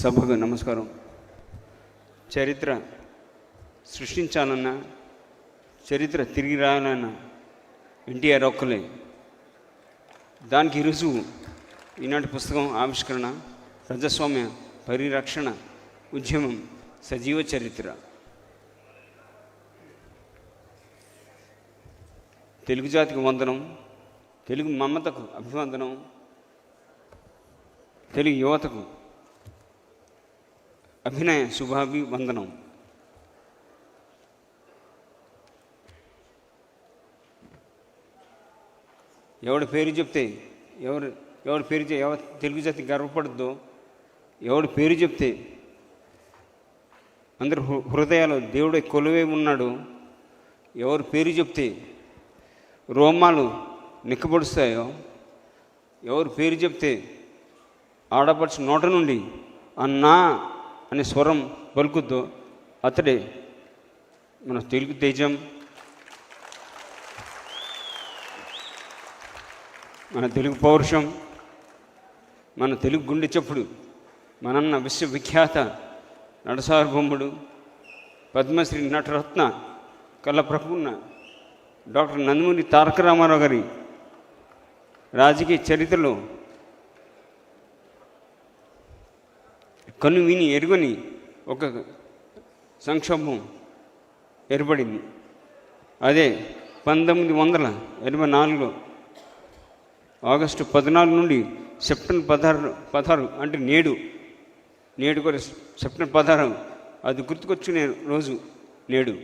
సభకు నమస్కారం. చరిత్ర సృష్టించాలన్నా చరిత్ర తిరిగి రాయాలన్నా ఎన్టీఆర్ ఒక్కలే. దానికి రుజువు ఈనాటి పుస్తకం ఆవిష్కరణ ప్రజాస్వామ్య పరిరక్షణ ఉద్యమం సజీవ చరిత్ర. తెలుగు జాతికి వందనం తెలుగు మమతకు అభివందనం తెలుగు యువతకు అభినయ శుభాభివందనం. ఎవడి పేరు చెప్తే ఎవరు ఎవరి పేరు ఎవరు తెలుగు జాతి గర్వపడద్దు ఎవడి పేరు చెప్తే అందరి హృ- హృదయాలు దేవుడే కొలువై ఉన్నాడు ఎవరి పేరు చెప్తే రోమాలు నిక్కబడుస్తాయో ఎవరి పేరు చెప్తే ఆడపడుచు నోట నుండి అన్నా అనే స్వరం పలుకుద్దు. అతడే మన తెలుగు తేజం మన తెలుగు పౌరుషం మన తెలుగు గుండె చప్పుడు మనన్న విశ్వవిఖ్యాత నడసార్బొమ్ముడు పద్మశ్రీ నటరత్న కళ్ళప్రపున్న డాక్టర్ నందమూరి తారక రామారావు గారి రాజకీయ చరిత్రలో కను విని ఎరుగని ఒక సంక్షోభం ఏర్పడింది. అదే పంతొమ్మిది వందల ఎనభై నాలుగులో ఆగస్టు పద్నాలుగు నుండి సెప్టెంబర్ పదహారు పదహారు అంటే నేడు నేడు కూడా సెప్టెంబర్ పదహారు అది గుర్తుకొచ్చునే రోజు నేడు.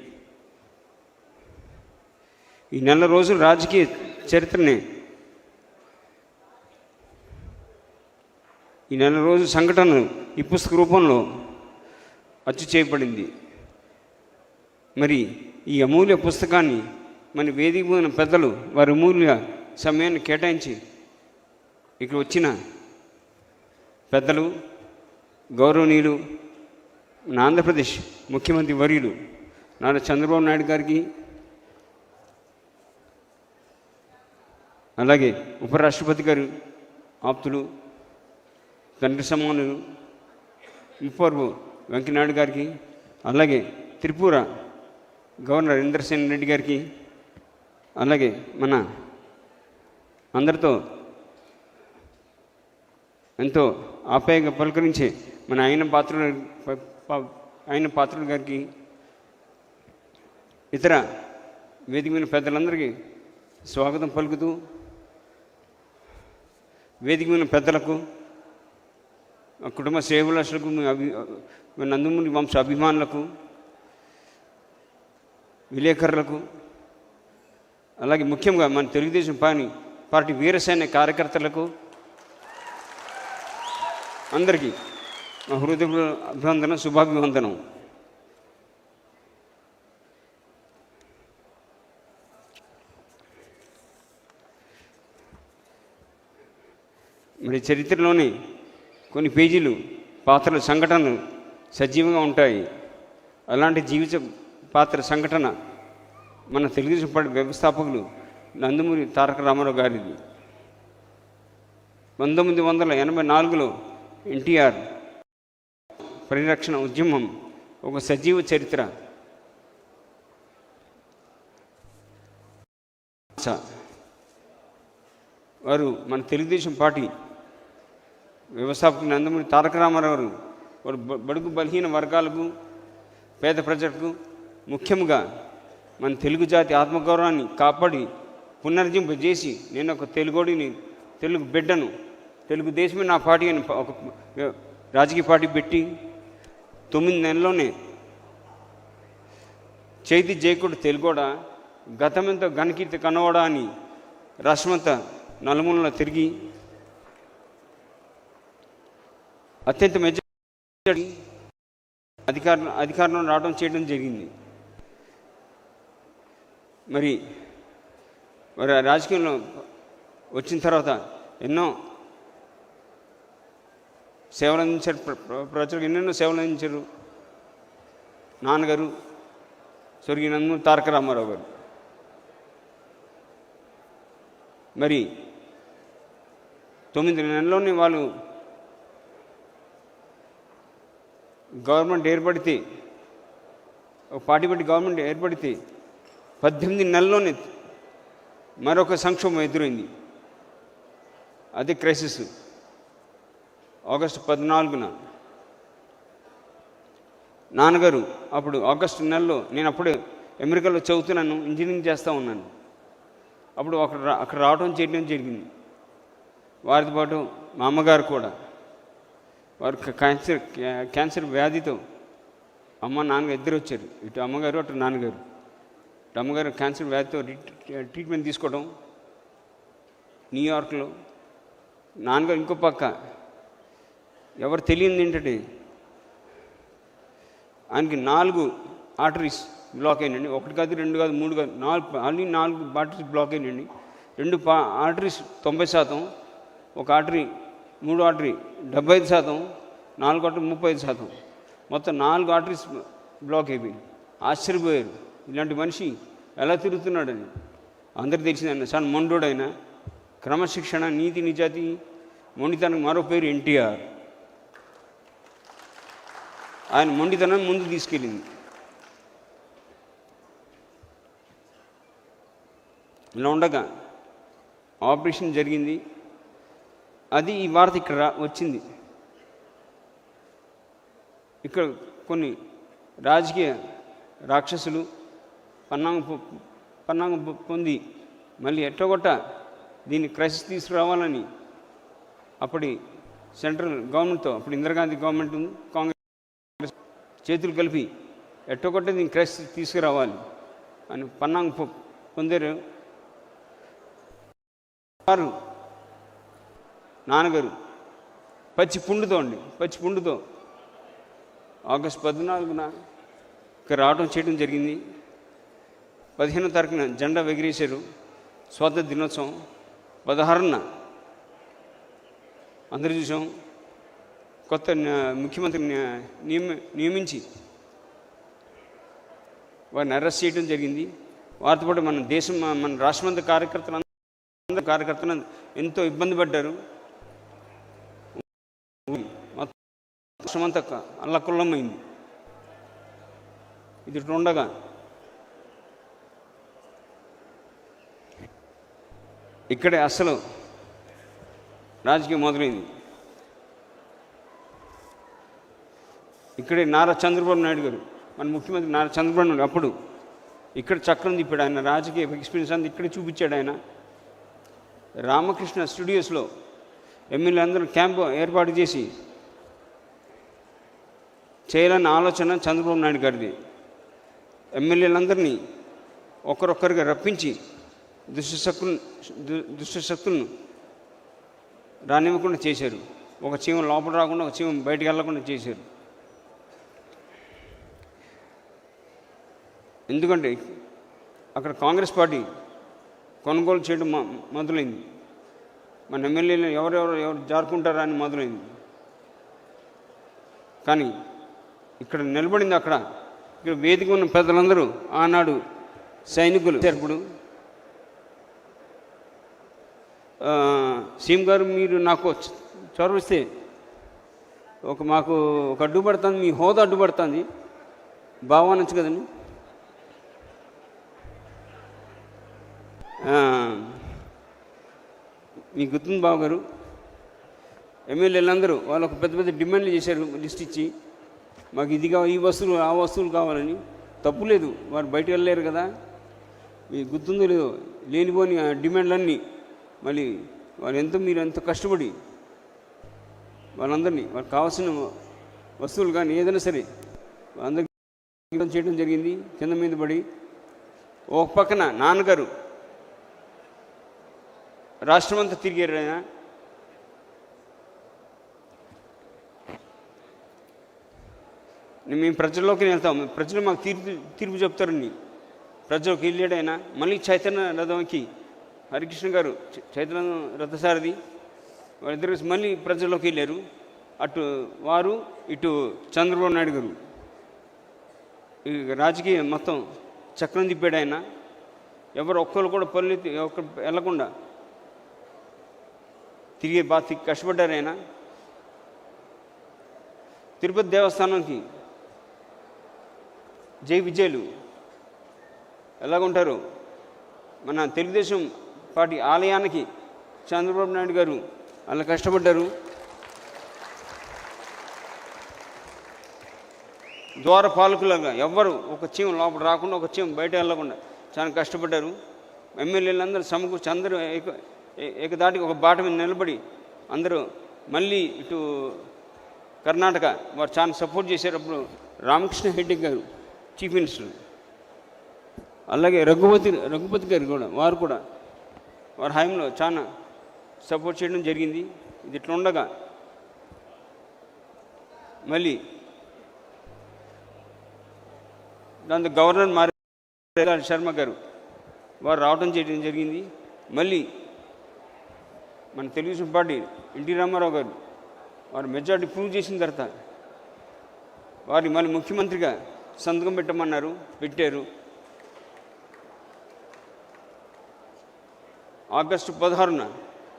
ఈ నెల రోజులు రాజకీయ చరిత్రనే. ఈ నెల రోజు సంఘటన ఈ పుస్తక రూపంలో అచ్చు చేయబడింది. మరి ఈ అమూల్య పుస్తకాన్ని మన వేదిక పోయిన పెద్దలు వారి అమూల్య సమయాన్ని కేటాయించి ఇక్కడ వచ్చిన పెద్దలు గౌరవనీయులు మన ఆంధ్రప్రదేశ్ ముఖ్యమంత్రి వర్యులు నారా చంద్రబాబు నాయుడు గారికి అలాగే ఉపరాష్ట్రపతి గారు ఆప్తులు తండ్రి సమానులు ముప్పవరపు వెంకయ్యనాయుడు గారికి అలాగే త్రిపుర గవర్నర్ ఇంద్రసేన్ రెడ్డి గారికి అలాగే మన అందరితో ఎంతో ఆప్యాయంగా పలకరించే మన ఆయన పాత్రుడు ఆయన పాత్రుడు గారికి ఇతర వేదిక మీద పెద్దలందరికీ స్వాగతం పలుకుతూ వేదిక మీద పెద్దలకు కుటుంబ సేవలసులకు మీ అభి నందమూరి వంశ అభిమానులకు విలేకరులకు అలాగే ముఖ్యంగా మన తెలుగుదేశం పార్టీ పార్టీ వీరసైన్య కార్యకర్తలకు అందరికీ మా హృదయ అభివందనం శుభాభివందనం మరి చరిత్రలోని కొన్ని పేజీలు పాత్రలు సంఘటనలు సజీవంగా ఉంటాయి. అలాంటి జీవిత పాత్ర సంఘటన మన తెలుగుదేశం పార్టీ వ్యవస్థాపకులు నందమూరి తారక రామారావు గారిది. పంతొమ్మిది వందల ఎనభై నాలుగులో ఎన్టీఆర్ పరిరక్షణ ఉద్యమం ఒక సజీవ చరిత్ర. వారు మన తెలుగుదేశం పార్టీ వ్యవస్థాపకులు నందమూరి తారక రామారావు గారు వారు బడుగు బలహీన వర్గాలకు పేద ప్రజలకు ముఖ్యంగా మన తెలుగు జాతి ఆత్మగౌరవాన్ని కాపాడి పునర్జింపజేసి నేను ఒక తెలుగోడిని తెలుగు బిడ్డను తెలుగుదేశమే నా పార్టీ అని ఒక రాజకీయ పార్టీ పెట్టి తొమ్మిది నెలల్లోనే చేతి జయకుడు తెలుగోడ గతమెంతో ఘనకీర్తి కనవడా అని రష్మంత నలుమూలలో తిరిగి అత్యంత మెజారిటీ అధికారం అధికారంలో రావడం చేయడం జరిగింది. మరి మరి రాజకీయంలో వచ్చిన తర్వాత ఎన్నో సేవలు అందించారు ప్రజలకు ఎన్నెన్నో సేవలు అందించారు నాన్నగారు స్వర్గీయ తారక రామారావు గారు. మరి తొమ్మిది నెలల్లోనే వాళ్ళు గవర్నమెంట్ ఏర్పడితే ఒక పార్టీ బట్టి గవర్నమెంట్ ఏర్పడితే పద్దెనిమిది నెలల్లోనే మరొక సంక్షోభం ఎదురైంది. అది క్రైసిస్. ఆగస్టు పద్నాలుగున నాన్నగారు అప్పుడు ఆగస్టు నెలలో నేను అప్పుడే అమెరికాలో చదువుతున్నాను ఇంజనీరింగ్ చేస్తూ ఉన్నాను. అప్పుడు అక్కడ అక్కడ రావడం చేయడం జరిగింది. వారితో పాటు మా అమ్మగారు కూడా వారు క్యాన్సర్ క్యాన్సర్ వ్యాధితో అమ్మ నాన్నగారు ఇద్దరు వచ్చారు. ఇటు అమ్మగారు అటు నాన్నగారు. ఇటు అమ్మగారు క్యాన్సర్ వ్యాధితో ట్రీట్మెంట్ తీసుకోవడం న్యూయార్క్లో. నాన్నగారు ఇంకో పక్క. ఎవరు తెలియంది ఏంటంటే ఆయనకి నాలుగు ఆర్టరీస్ బ్లాక్ అయినండి ఒకటి కాదు రెండు కాదు మూడు కాదు నాలుగు అన్ని నాలుగు ఆర్టరీస్ బ్లాక్ అయినండి రెండు పా ఆర్టరీస్ తొంభై శాతం ఒక ఆర్టరీ మూడు ఆటరీ డెబ్బై ఐదు శాతం నాలుగు ఆటరీ ముప్పై ఐదు శాతం. మొత్తం నాలుగు ఆటరీస్ బ్లాక్ అయిపోయింది ఆశ్చర్యపోయారు. ఇలాంటి మనిషి ఎలా తిరుగుతున్నాడని. అందరు తెలిసిందన్న సార్ మొండోడైన క్రమశిక్షణ నీతి నిజాతి మొండితనం మరో పేరు ఎన్టీఆర్. ఆయన మొండితనం ముందు తీసుకెళ్ళింది. ఇలా ఉండగా ఆపరేషన్ జరిగింది. అది ఈ వార్త ఇక్కడ వచ్చింది. ఇక్కడ కొన్ని రాజకీయ రాక్షసులు పన్నాంగ పన్నాంగ పొంది మళ్ళీ ఎట్టగొట్ట దీన్ని క్రైసిస్ తీసుకురావాలని అప్పటి సెంట్రల్ గవర్నమెంట్తో అప్పుడు ఇందిరాగాంధీ గవర్నమెంట్ కాంగ్రెస్ చేతులు కలిపి ఎట్టగొట్ట దీన్ని క్రైసిస్ తీసుకురావాలి అని పన్నాంగ పొందారు. వారు నాన్నగారు పచ్చి పుండుతో అండి పచ్చి పుండుతో. ఆగస్ట్ పద్నాలుగున ఇక్కడ రావడం చేయడం జరిగింది. పదిహేనో తారీఖున జెండా ఎగిరేశారు స్వాతంత్ర దినోత్సవం పదహారున అందరూ చూసాం. కొత్త ముఖ్యమంత్రిని నియమ నియమించి వారిని అరెస్ట్ చేయడం జరిగింది. వారితో పాటు మన దేశం మన- మన రాష్ట్రమంత కార్యకర్తలు అందరూ కార్యకర్తలు ఎంతో ఇబ్బంది పడ్డారు. మొత్తం అల్లకుల్లమైంది ఇది ఉండగా ఇక్కడే అసలు రాజకీయం మొదలైంది. ఇక్కడే నారా చంద్రబాబు నాయుడు గారు మన ముఖ్యమంత్రి నారా చంద్రబాబు నాయుడు అప్పుడు ఇక్కడ చక్రం తిప్పాడు ఆయన రాజకీయ ఎక్స్పీరియన్స్ అంతా ఇక్కడే చూపించాడు ఆయన. రామకృష్ణ స్టూడియోస్లో ఎమ్మెల్యే అందరూ క్యాంపు ఏర్పాటు చేసి చేయాలన్న ఆలోచన చంద్రబాబు నాయుడు గారిది. ఎమ్మెల్యేలందరినీ ఒకరొక్కరిగా రప్పించి దుష్టశక్తులు దుష్టశక్తులను రానివ్వకుండా చేశారు. ఒక చీమ లోపల రాకుండా ఒక చీమ బయటికి వెళ్ళకుండా చేశారు. ఎందుకంటే అక్కడ కాంగ్రెస్ పార్టీ కొనుగోలు చేయడం మొదలైంది. మన ఎమ్మెల్యేలు ఎవరెవరు ఎవరు జారుకుంటారా అని మొదలైంది. కానీ ఇక్కడ నిలబడింది అక్కడ. ఇక్కడ వేదిక ఉన్న పెద్దలందరూ ఆనాడు సైనికులు. ఇప్పుడు సీఎం గారు మీరు నాకు చొరవిస్తే ఒక మాకు ఒక అడ్డుపడుతుంది మీ హోదా అడ్డుపడుతుంది బాగా కదండి. మీకు గుర్తుంది బాబు గారు? ఎమ్మెల్యేలందరూ వాళ్ళు ఒక పెద్ద పెద్ద డిమాండ్లు చేశారు లిస్ట్ ఇచ్చి. మాకు ఇది కావాలి ఈ వస్తువులు ఆ వస్తువులు కావాలని. తప్పు లేదు వారు బయటకు వెళ్ళలేరు కదా. మీకు గుర్తుందో లేదో లేనిపోని ఆ డిమాండ్లన్నీ మళ్ళీ వాళ్ళు ఎంతో మీరు ఎంతో కష్టపడి వాళ్ళందరినీ వాళ్ళకి కావాల్సిన వస్తువులు కానీ ఏదైనా సరే అందరికీ చేయడం జరిగింది. కింద మీద పడి ఒక పక్కన నాన్నగారు రాష్ట్రమంతా తిరిగారు ఆయన మేము ప్రజల్లోకి వెళ్తాం. ప్రజలు మాకు తీర్పు తీర్పు చెప్తారండి. ప్రజలకు వెళ్ళాడు ఆయన మళ్ళీ చైతన్య రథంకి హరికృష్ణ గారు చైతన్య రథసారథి వాళ్ళిద్దరు మళ్ళీ ప్రజల్లోకి వెళ్ళారు. అటు వారు ఇటు చంద్రబాబు నాయుడు గారు. రాజకీయం మొత్తం చక్రం తిప్పాడు ఆయన. ఎవరు ఒక్కరు కూడా పనులు ఒక్క వెళ్ళకుండా తిరిగి బాగా తి- కష్టపడ్డారు ఆయన తిరుపతి దేవస్థానానికి జై విజయులు ఎలాగుంటారు? మన తెలుగుదేశం పార్టీ ఆలయానికి చంద్రబాబు నాయుడు గారు అలా కష్టపడ్డారు. ద్వార పాలకులుగా ఎవ్వరు ఒక చీమ లోపల రాకుండా ఒక చీమ బయట వెళ్ళకుండా చాలా కష్టపడ్డారు. ఎమ్మెల్యేలందరూ సమకూర్చి అందరూ ఏకదాటికి ఒక బాట మీద నిలబడి అందరూ మళ్ళీ ఇటు కర్ణాటక వారు చాలా సపోర్ట్ చేసేటప్పుడు రామకృష్ణ హెడ్డి గారు చీఫ్ మినిస్టర్ అలాగే రఘుపతి రఘుపతి గారు కూడా వారు కూడా వారి హయాంలో చాలా సపోర్ట్ చేయడం జరిగింది. ఇది ఇట్లా ఉండగా మళ్ళీ దాంతో గవర్నర్ మారి శర్మ గారు వారు రావడం చేయడం జరిగింది. మళ్ళీ మన తెలుగుదేశం పార్టీ ఎన్టీ రామారావు గారు వారు మెజార్టీ ప్రూవ్ చేసిన తర్వాత వారిని మళ్ళీ ముఖ్యమంత్రిగా సంతకం పెట్టమన్నారు పెట్టారు. ఆగస్టు పదహారున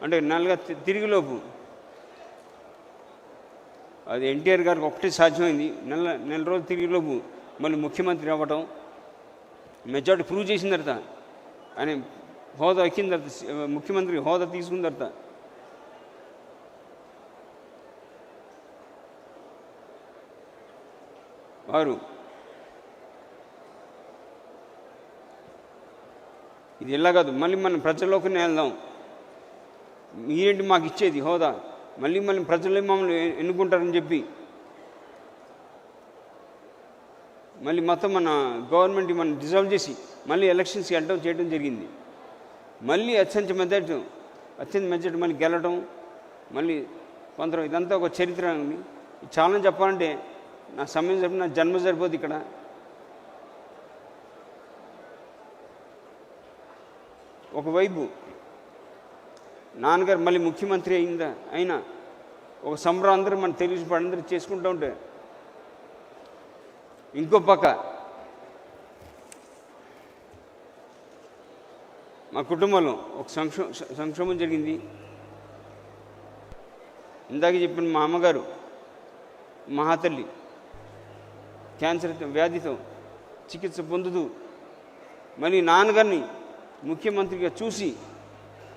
అంటే నెలగా తిరిగిలోపు అది ఎన్టీఆర్ గారికి ఒకటే సాధ్యమైంది. నెల నెల రోజులు తిరిగిలోపు మళ్ళీ ముఖ్యమంత్రి అవ్వటం మెజార్టీ ప్రూవ్ చేసిన తర్వాత ఆయన హోదా ఎక్కిన తర్వాత ముఖ్యమంత్రి హోదా తీసుకున్న తర్వాత వారు ఇది ఇలా కాదు? మళ్ళీ మనం ప్రజల్లోకి వెళ్దాం. మీరేంటి మాకు ఇచ్చేది? హోదా. మళ్ళీ మళ్ళీ ప్రజలే మమ్మల్ని ఎన్నుకుంటారని చెప్పి. మళ్ళీ మొత్తం మన గవర్నమెంట్ మనం డిజాల్వ్ చేసి మళ్ళీ ఎలక్షన్స్కి వెళ్ళడం చేయడం జరిగింది. మళ్ళీ అత్యంత మెజార్టీ అత్యంత మెజార్టీ మళ్ళీ గెలడం మళ్ళీ కొందరు ఇదంతా ఒక చరిత్ర ఉంది ఇది చాలా చెప్పాలంటే నా సమయం సరిపోదు నా జన్మ సరిపోదు ఇక్కడ. ఒకవైపు నాన్నగారు మళ్ళీ ముఖ్యమంత్రి అయిందా అయినా ఒక సంబరం అందరూ మన తెలుగు అందరూ చేసుకుంటూ ఉంటే. ఇంకో పక్క మా కుటుంబంలో ఒక సంక్షో సంక్షోభం జరిగింది. ఇందాక చెప్పిన మా అమ్మగారు మహాతల్లి క్యాన్సర్ వ్యాధితో చికిత్స పొందుతూ మళ్ళీ నాన్నగారిని ముఖ్యమంత్రిగా చూసి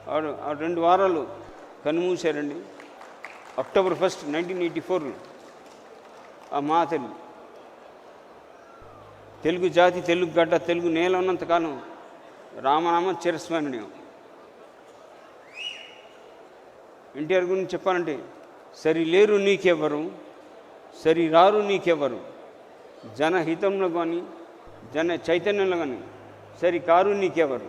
ఆవిడ ఆ రెండు వారాలు కనుమూశారండి. October first nineteen eighty four ఆ మహాతల్లి తెలుగు జాతి తెలుగు గడ్డ తెలుగు నేల ఉన్నంతకాలం రామనామ చిరస్మరణీయం. ఎన్టీఆర్ గురించి చెప్పాలంటే సరి లేరు నీకెవ్వరు సరి రారు నీకెవ్వరు. జనహితంలో కానీ జన చైతన్యంలో కానీ సరి కారు నీకెవరు